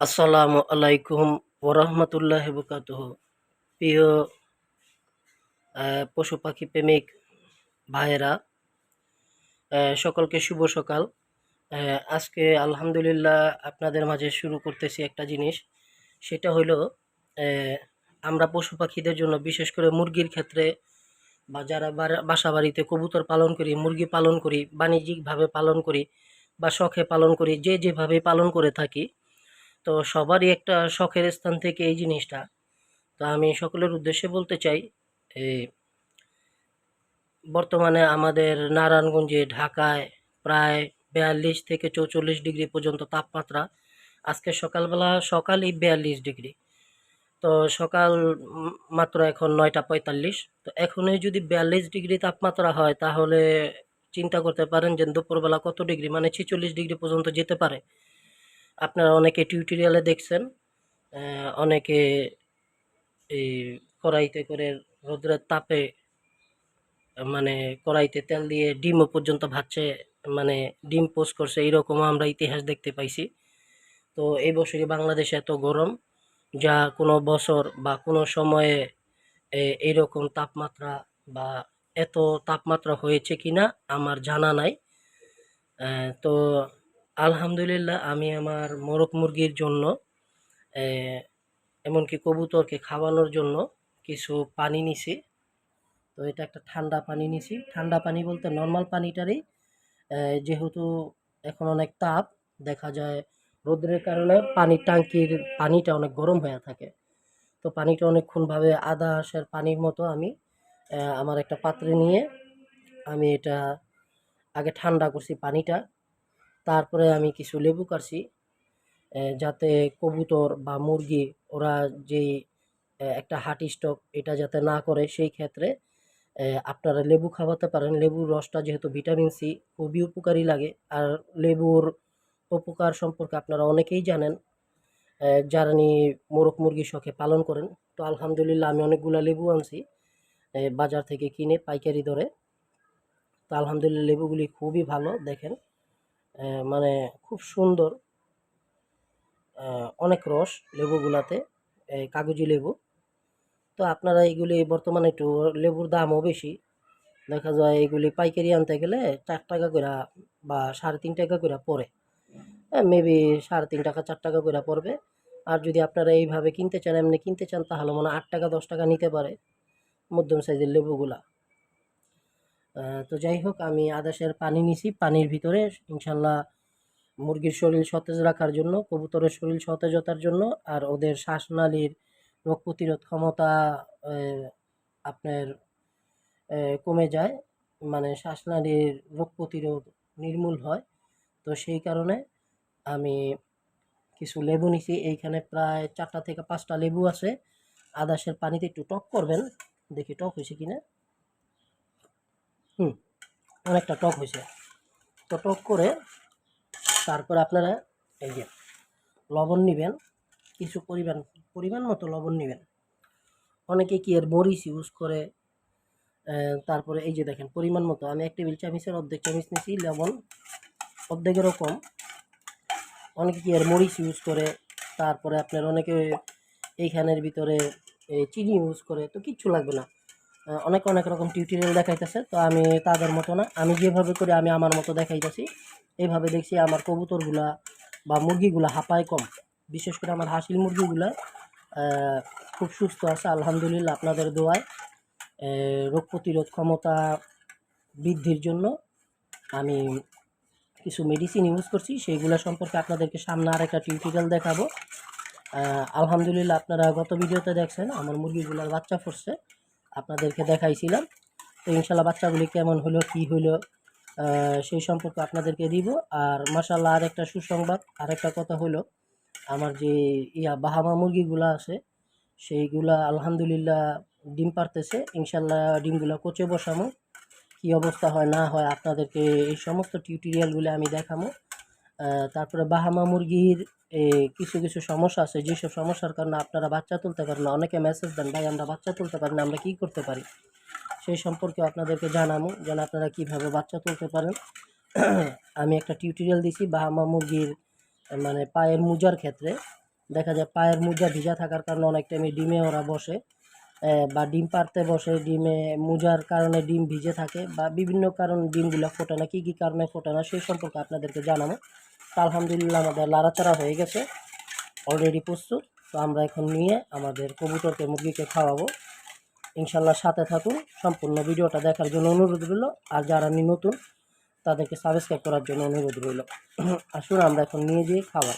আসসালামু আলাইকুম ওরহমতুল্লাহ বরকাতুহ প্রিয় পশু পাখি প্রেমিক ভাইয়েরা সকলকে শুভ সকাল। আজকে আলহামদুলিল্লাহ আপনাদের মাঝে শুরু করতেছি একটা জিনিস। সেটা হলো আমরা পশু পাখিদের জন্য বিশেষ করে মুরগির ক্ষেত্রে বা যারা বাসা বাড়িতে কবুতর পালন করি, মুরগি পালন করি, বাণিজ্যিকভাবে পালন করি বা শখে পালন করি, যে যেভাবে পালন করে থাকি তো সবারই একটা শখের স্থান থেকে এই জিনিসটা। তো আমি সকলের উদ্দেশ্যে বলতে চাই বর্তমানে আমাদের নারায়ণগঞ্জে, ঢাকায় প্রায় বিয়াল্লিশ থেকে চৌচল্লিশ ডিগ্রি পর্যন্ত তাপমাত্রা। আজকে সকালবেলা, সকালই বিয়াল্লিশ ডিগ্রি। তো সকাল মাত্র এখন নয়টা পঁয়তাল্লিশ। তো এখনই যদি বিয়াল্লিশ ডিগ্রি তাপমাত্রা হয়, তাহলে চিন্তা করতে পারেন যে দুপুরবেলা কত ডিগ্রি মানে ছেচল্লিশ ডিগ্রি পর্যন্ত যেতে পারে। আপনারা অনেকে টিউটোরিয়ালে দেখছেন অনেকে এই কড়াইতে করে রোদ্রের তাপে মানে কড়াইতে তেল দিয়ে ডিমও পর্যন্ত ভাজছে মানে ডিম পোস্ট করছে এইরকমও আমরা ইতিহাস দেখতে পাইছি। তো এই বছরই বাংলাদেশে এত গরম, যা কোনো বছর বা কোনো সময়ে এইরকম তাপমাত্রা বা এত তাপমাত্রা হয়েছে কিনা আমার জানা নাই। তো আলহামদুলিল্লাহ, আমি আমার মোরগ মুরগির জন্য এমনকি কবুতরকে খাওয়ানোর জন্য কিছু পানি নিছি। তো এটা একটা ঠান্ডা পানি নিছি। ঠান্ডা পানি বলতে নর্মাল পানিটারই যেহেতু এখন অনেক তাপ, দেখা যায় রোদ্রের কারণে পানির ট্যাঙ্কির পানিটা অনেক গরম হয়ে থাকে। তো পানিটা অনেকক্ষণভাবে আদা আসার পানির মতো আমি আমার একটা পাত্রে নিয়ে আমি এটা আগে ঠান্ডা করছি পানিটা। তারপরে আমি কিছু লেবু কাটছি যাতে কবুতর বা মুরগি ওরা আহ, একটা হার্ট স্টক এটা যাতে না করে সেই ক্ষেত্রে আপনারা লেবু খাওয়াতে পারেন। লেবুর রসটা যেহেতু ভিটামিন সি খুবই উপকারী লাগে। আর লেবুর উপকার সম্পর্কে আপনারা অনেকেই জানেন যারা নিয়ে মোরগ মুরগি শখে পালন করেন। তো আলহামদুলিল্লাহ আমি অনেকগুলো লেবু আনছি বাজার থেকে কিনে পাইকারি দরে। তো আলহামদুলিল্লাহ লেবুগুলি খুবই ভালো দেখেন। মানে খুব সুন্দর অনেক রস লেবুগুলাতে, এই কাগজি লেবু। তো আপনারা এগুলি বর্তমানে একটু লেবুর দামও বেশি। দেখা যায় এগুলি পাইকারি আনতে গেলে চার টাকা করে বা সাড়ে তিন টাকা করে পড়ে। মেবি সাড়ে তিন টাকা, চার টাকা করে পড়বে। আর যদি আপনারা এইভাবে কিনতে চান, এমনি কিনতে চান, তাহলে মনে হয় আট টাকা, দশ টাকা নিতে পারে মধ্যম সাইজের লেবুগুলা। তো যাই হোক, আমি আদাসের পানি নিছি। পানির ভিতরে ইনশাল্লাহ মুরগির শরীর সতেজ রাখার জন্য, কবুতরের শরীর সতেজতার জন্য, আর ওদের শ্বাসনালীর রোগ প্রতিরোধ ক্ষমতা আপনার কমে যায়। মানে শ্বাসনালীর রোগ প্রতিরোধ নির্মূল হয়। তো সেই কারণে আমি কিছু লেবু নিছি। এইখানে প্রায় চারটা থেকে পাঁচটা লেবু আছে। আদাসের পানিতে একটু টক করবেন। দেখি টক হয়েছে কিনা। হুম, অনেকটা টক হয়েছে। তো টক করে তারপর আপনারা এই যে লবণ নেবেন, কিছু পরিমাণ পরিমাণ মতো লবণ নেবেন। অনেকে কি এর মরিচ ইউজ করে তারপরে এই যে দেখেন পরিমাণ মতো, আমি এক টেবিল চামচের অর্ধেক চামচ নিয়েছি, লবণ অর্ধেকেরও কম। অনেকে কি এর মরিচ ইউজ করে, তারপরে আপনার অনেকে এইখানের ভিতরে চিনি ইউজ করে, তো কিচ্ছু লাগবে না। অনেক অনেক রকম টিউটোরিয়াল দেখাইতেছে, তো আমি তাদের মতো না। আমি যেভাবে করে, আমি আমার মতো দেখাইতেছি। এইভাবে দেখছি আমার কবুতরগুলা বা মুরগিগুলা হাঁপায় কম। বিশেষ করে আমার হাসিল মুরগিগুলা খুব সুস্থ আছে, আলহামদুলিল্লাহ, আপনাদের দোয়ায়। রোগ প্রতিরোধ ক্ষমতা বৃদ্ধির জন্য আমি কিছু মেডিসিন ইউজ করছি। সেইগুলো সম্পর্কে আপনাদেরকে সামনে আর একটা টিউটোরিয়াল দেখাবো আলহামদুলিল্লাহ, আপনারা গত ভিডিওতে দেখছেন, আমার মুরগিগুলোর বাচ্চা ফুটছে আপনাদেরকে দেখাইছিলাম। তো ইনশাল্লাহ বাচ্চাগুলি কেমন হলো কি হলো সেই সম্পর্কে আপনাদেরকে দিব। আর মাসাল্লাহ আর একটা সুসংবাদ আর একটা কথা হলো আমার যে ইয়া বাহামা মুরগিগুলো আছে সেইগুলা আলহামদুলিল্লাহ ডিম পারতেছে। ইনশাল্লাহ ডিমগুলো কোচে বসামো কি অবস্থা হয় না হয় আপনাদেরকে এই সমস্ত টিউটোরিয়ালগুলো আমি আহ, তারপরে বাহামা মুরগির কিছু কিছু সমস্যা আছে। যেসব সমস্যার কারণে আপনারা বাচ্চা তুলতে পারেন না, অনেকে মেসেজ দেন, ভাই, আমরা বাচ্চা তুলতে পারি না, আমরা কী করতে পারি? সেই সম্পর্কে আপনাদেরকে জানাব, যেন আপনারা কীভাবে বাচ্চা তুলতে পারেন। আমি একটা টিউটোরিয়াল দিছি, বাহামা মুরগির মানে পায়ের মোজার ক্ষেত্রে। দেখা যায় পায়ের মোজা ভিজা থাকার কারণে অনেক টাইমে ডিমে ওরা বসে বা ডিম পারতে বসে, ডিমে মোজার কারণে ডিম ভিজে থাকে, বা বিভিন্ন কারণ ডিমগুলো ফোটে না, কী কী কারণে ফোটে না, সেই সম্পর্কে আপনাদেরকে জানাব। আলহামদুলিল্লাহ আমাদের লাড়াচাড়া হয়ে গেছে। অলরেডি প্রস্তুত। তো আমরা এখন নিয়ে আমাদের কবুতরকে, মুরগিকে খাওয়াবো। ইনশাল্লাহ সাথে থাকুন। সম্পূর্ণ ভিডিওটা দেখার জন্য অনুরোধ রইল। আর যারা নি নতুন, তাদেরকে সাবস্ক্রাইব করার জন্য অনুরোধ রইল। আসুন, আমরা এখন নিয়ে যেয়ে খাওয়াই।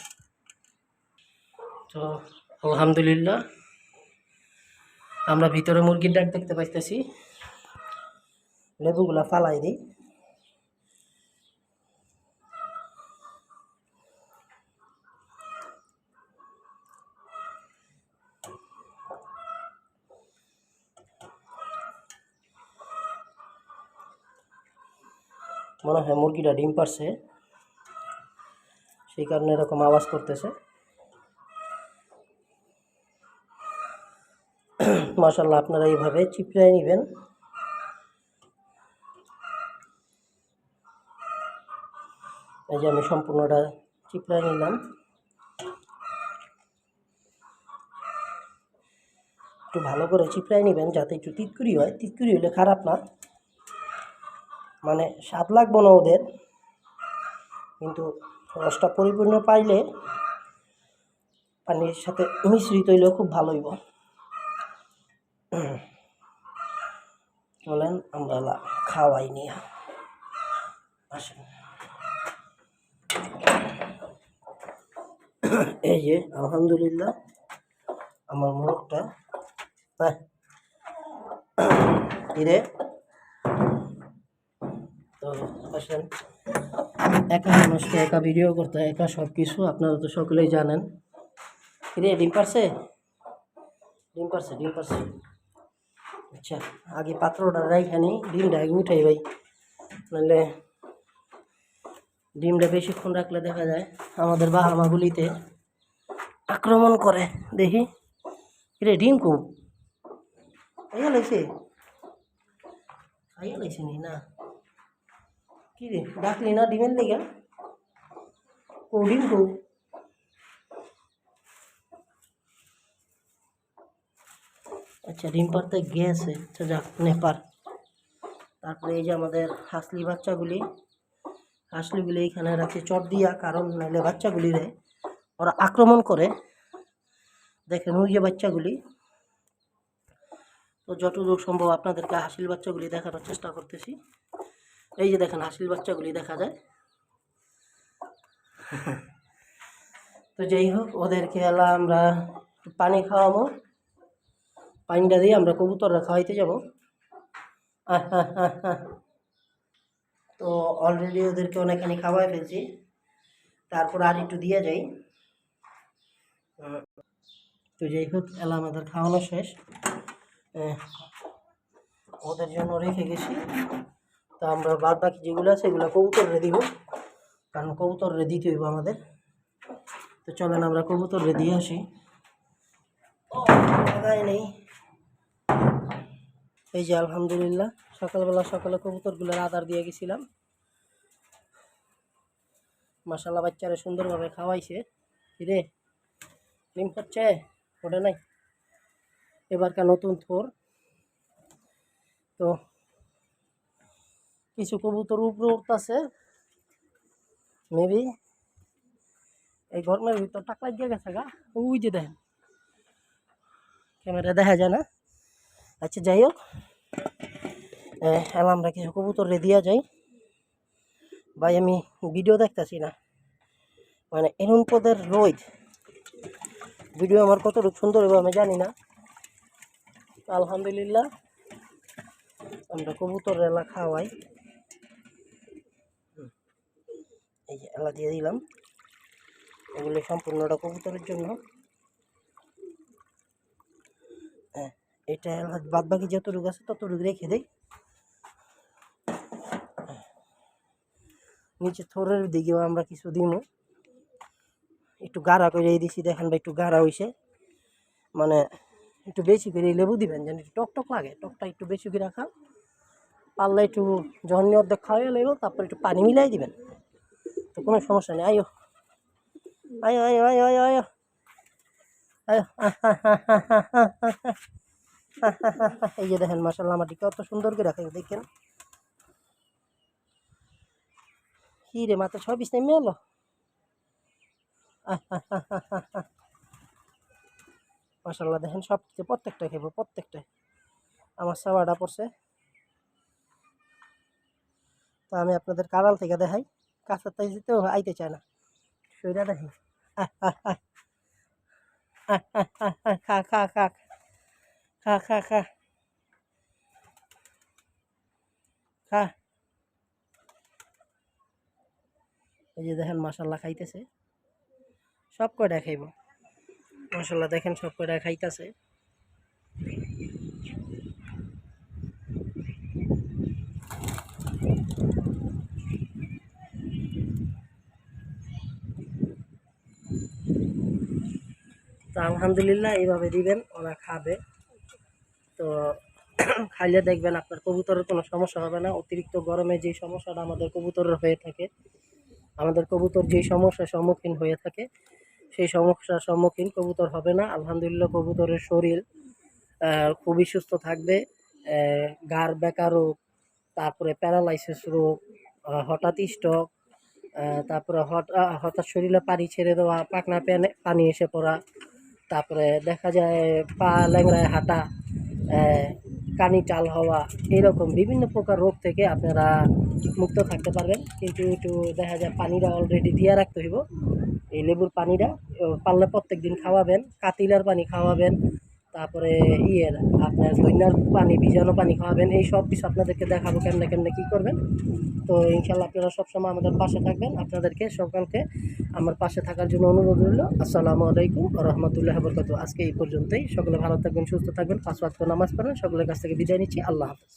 তো, আলহামদুলিল্লাহ। আমরা ভিতরে মুরগির ডাক দেখতে পাইতেছি। লেবুগুলা ফালাই দিই। মনে হয় মুরগিটা ডিম পারছে। সেই কারণে এরকম আওয়াজ করতেছে। মাশাল্লাহ আপনারা এইভাবে চিপড়ায় নেবেন। এই যে আমি সম্পূর্ণটা চিপড়ায় নিলাম। একটু ভালো করে চিপড়ায় নেবেন যাতে একটু তিতকুরি হয়। তিতকুরি হলে খারাপ না। মানে স্বাদ লাগবো না ওদের। কিন্তু রসটা পরিপূর্ণ পাইলে পানির সাথে মিশ্রিত হইলেও খুব ভালো হইব। চলেন, আমরা খাওয়াই নিয়ে আসেন। এই যে, আলহামদুলিল্লাহ, আমার মোরগটা হ্যাঁ আসেন একা মানুষকে একা ভিডিও করতে, একা সব কিছু আপনারা তো সকলেই জানেন। কিরে, ডিম পারছে? ডিম পারছে ডিম পারছে। আচ্ছা আগে পাত্রটা রাইখানি ডিমটা আগে উঠাই ভাই। নাহলে ডিমটা বেশিক্ষণ রাখলে দেখা যায় আমাদের বাহামাগুলিতে আক্রমণ করে, দেখি। কিরে, ডিম খুব খাইয়া লাইছে? খাইয়া লাইছে নি, না। কি রে ডাকলি না ডিমের লেগে ও ডিম আচ্ছা ডিম পারতে গেছে। আচ্ছা যাক, নেপার। তারপরে এই যে আমাদের হাসলি বাচ্চাগুলি, হাসলিগুলি এখানে রাখি চট দিয়া, কারণ নাহলে বাচ্চাগুলি রে, ওরা আক্রমণ করে। দেখেন, ওই যে বাচ্চাগুলি। তো যতদূর সম্ভব আপনাদেরকে হাসিল বাচ্চাগুলি দেখানোর চেষ্টা করতেছি। এই যে দেখেন হাসিল বাচ্চাগুলি দেখা যায়। তো যাই হোক ওদেরকে এলা আমরা পানি খাওয়াবো। পানিটা দিয়ে আমরা কবুতররা খাওয়াইতে যাব। তো অলরেডি ওদেরকে অনেকখানি খাওয়াই ফেলছি। তারপর আর একটু দিয়ে যাই। তো যাই হোক এলা আমাদের খাওয়ানো শেষ। ওদের জন্য রেখে গেছি। তো আমরা বাদ বাকি যেগুলো আছে সেগুলো কবুতরে দিব, কারণ কবুতরে দিতে হইব আমাদের। তো চলেন আমরা কবুতরে দিয়ে আসি। নেই। এই যে আলহামদুলিল্লাহ, সকালবেলা সকালে কবুতরগুলোর আদার দিয়ে গেছিলাম। মাসাল্লাহ বাচ্চারা সুন্দরভাবে খাওয়াইছে। রে, ডিম খাচ্ছে? ওটা নাই? এবারকার নতুন থোর। তো কিছু কবুতর উপরে উঠতেছে। মেবি এই গরমের ভিতর টাক লাগিয়ে গেছে গা। ওই যে দেখেন। ক্যামেরা দেখা যায় না। আচ্ছা যাই হোক। এলাম আমরা কিছু কবুতর দিয়া যাই। ভাই, আমি ভিডিও দেখতেছি না। মানে এরম পদের রোদ। ভিডিও আমার কতটুকু সুন্দর হবে আমি জানি না। আলহামদুলিল্লাহ, আমরা কবুতর এলা খাওয়াই হুম। এই যে এলা দিয়ে দিলাম। এগুলো সম্পূর্ণটা কবুতরের জন্য। হ্যাঁ এটা বাদ বাকি যতটুকু আছে ততটুকু রেখে দেই। নিচে থোরের দিকেও আমরা কিছু দিমু। একটু গাড়া করে দিছি, দেখেন বা একটু গাড়া হইছে। মানে একটু বেশি করে লেবু দিবেন, যেন একটু টক টক লাগে। টকটা একটু বেশি করে রাখা পারলে একটু যখন অর্ধেক খাওয়াই লাগব তারপর একটু পানি মিলাই দিবেন। তো কোনো সমস্যা নেই আয়ো আয়ো আয়ো আয়ো আয়ো আয়ো এই যে দেখেন মাসাল্লাহ আমাটি কত সুন্দর করে রাখে দেখেন কি রে মাত্র ছয় পিস নেমে এলো মাসাল্লাহ দেখেন সব কিছু প্রত্যেকটা খেবো প্রত্যেকটাই আমার সাবাটা পড়ছে তো আমি আপনাদের কারাল থেকে দেখাই কাছের তাই যেতেও আইতে চায় না। সেটা দেখি। খা খা খা খা খা খা। খা। এই যে দেখেন মাসাল্লাহ খাইতেছে। সব কয়টা খাইব? মাসাল্লাহ দেখেন, সব কয়টা খাইতেছে। তো আলহামদুলিল্লাহ এইভাবে দিবেন, ওরা খাবে। তো খাইলে দেখবেন আপনার কবুতরের কোনো সমস্যা হবে না। অতিরিক্ত গরমে যে সমস্যাটা আমাদের কবুতরের হয়ে থাকে, আমাদের কবুতর যেই সমস্যার সম্মুখীন হয়ে থাকে, সেই সমস্যার সম্মুখীন কবুতর হবে না। আলহামদুলিল্লাহ কবুতরের শরীর খুবই সুস্থ থাকবে। গার বেকা রোগ, তারপরে প্যারালাইসিস রোগ হঠাৎ স্ট্রোক তারপরে হঠাৎ হঠাৎ শরীরে পানি ছেড়ে দেওয়া পাকনা প্যানে পানি এসে পড়া তারপরে দেখা যায় পা ল্যাংড়ায় হাঁটা কানি চাল হওয়া, এরকম বিভিন্ন প্রকার রোগ থেকে আপনারা মুক্ত থাকতে পারবেন। কিন্তু একটু দেখা যায় পানিটা অলরেডি দিয়ে রাখতে হইব। এই লেবুর পানিটা পারলে প্রত্যেক দিন খাওয়াবেন, কাতিলার পানি খাওয়াবেন, তারপরে ইয়ের আপনার দৈন্যার পানি ভিজানো পানি খাওয়াবেন, এই সব কিছু আপনাদেরকে দেখাবো কেমনে কেমনে কী করবেন। তো ইনশাল্লাহ আপনারা সবসময় আমাদের পাশে থাকবেন। আপনাদেরকে, সকালকে আমার পাশে থাকার জন্য অনুরোধ রইল। আসসালামু আলাইকুম রহমতুল্লাহ বরকত আজকে এই পর্যন্তই। সকলে ভালো থাকবেন, সুস্থ থাকবেন। পাঁচ ওয়াক্ত নামাজ পড়েন। সকলের কাছ থেকে বিদায় নিচ্ছি। আল্লাহ হাফেজ।